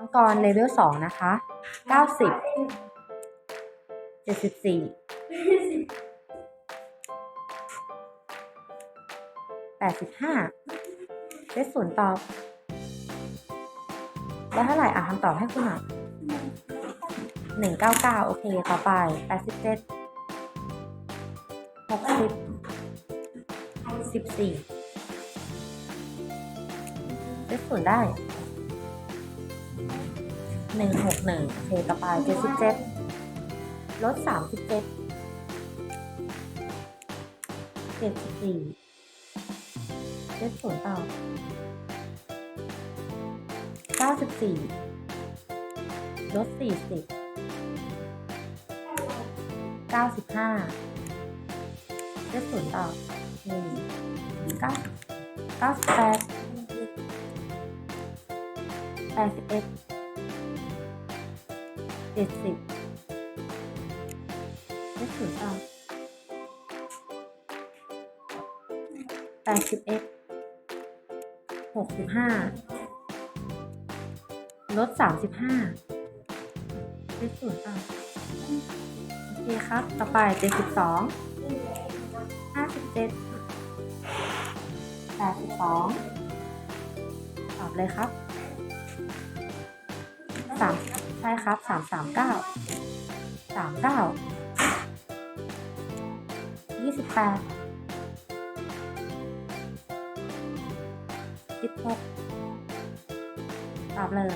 มังกรเลเวลสองนะคะเก้าสิบเจ็ดสิบสี่แปดสิบห้าเลขศูนย์ตอบได้เท่าไหร่อะคำตอบให้คุณหน่อยหนึ่งเก้าเก้าโอเค ต่อไปแปดสิบเจ็ดหกสิบสิบสี่เลขศูนย์ได้ 161โอเคต่อไป77ลด37 74ลดศูนย์ต่อ94ลด40 95ลดศูนย์ต่อ1 9 98 81 จ็ดสิบเลขศูนย์ต่อแปดสิบเอ็ดหกสิบห้าลดสามสิบห้าเลขศูนย์ต่อโอเคครับ ต่อไปเจ็ดสิบสองห้าสิบเจ็ดแปดสิบสองตอบเลยครับสาม ใช่ครับสามสามเก้าสามเก้ายี่สิบแปดสิบหกตอบเลย